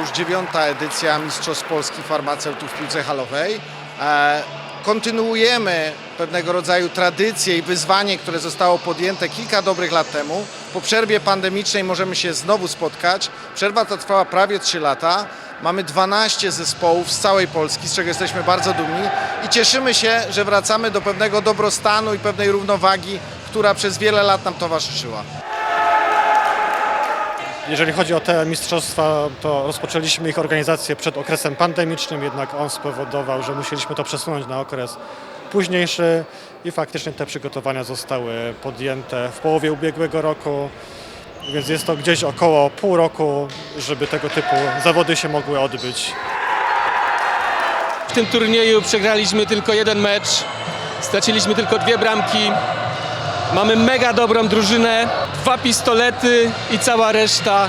już dziewiąta edycja Mistrzostw Polski Farmaceutów w piłce halowej. E, Kontynuujemy pewnego rodzaju tradycję i wyzwanie, które zostało podjęte kilka dobrych lat temu. Po przerwie pandemicznej możemy się znowu spotkać. Przerwa ta trwała prawie 3 lata. Mamy 12 zespołów z całej Polski, z czego jesteśmy bardzo dumni i cieszymy się, że wracamy do pewnego dobrostanu i pewnej równowagi, która przez wiele lat nam towarzyszyła. Jeżeli chodzi o te mistrzostwa, to rozpoczęliśmy ich organizację przed okresem pandemicznym, jednak on spowodował, że musieliśmy to przesunąć na okres późniejszy i faktycznie te przygotowania zostały podjęte w połowie ubiegłego roku, więc jest to gdzieś około pół roku, żeby tego typu zawody się mogły odbyć. W tym turnieju przegraliśmy tylko jeden mecz, straciliśmy tylko dwie bramki. Mamy mega dobrą drużynę, dwa pistolety i cała reszta.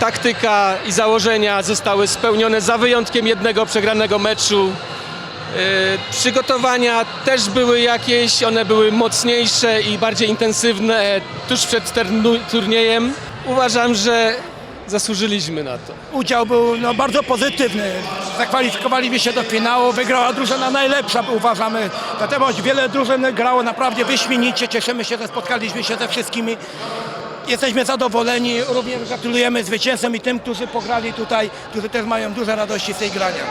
Taktyka i założenia zostały spełnione za wyjątkiem jednego przegranego meczu. Yy, Przygotowania też były jakieś, one były mocniejsze i bardziej intensywne tuż przed turniejem. Uważam, że zasłużyliśmy na to. Udział był no, bardzo pozytywny. Zakwalifikowaliśmy się do finału, wygrała drużyna najlepsza, uważamy. Natomiast wiele drużyn grało naprawdę wyśmienicie. Cieszymy się, że spotkaliśmy się ze wszystkimi. Jesteśmy zadowoleni, również gratulujemy zwycięzcom i tym, którzy pograli tutaj, którzy też mają duże radości z tej grania.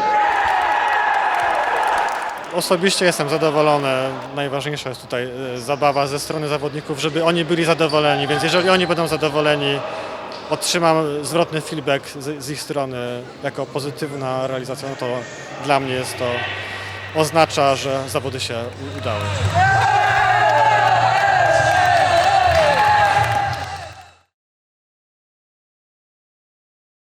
Osobiście jestem zadowolony. Najważniejsza jest tutaj e, zabawa ze strony zawodników, żeby oni byli zadowoleni, więc jeżeli oni będą zadowoleni, otrzymam zwrotny feedback z, z ich strony jako pozytywna realizacja, no to dla mnie jest to oznacza, że zawody się udały.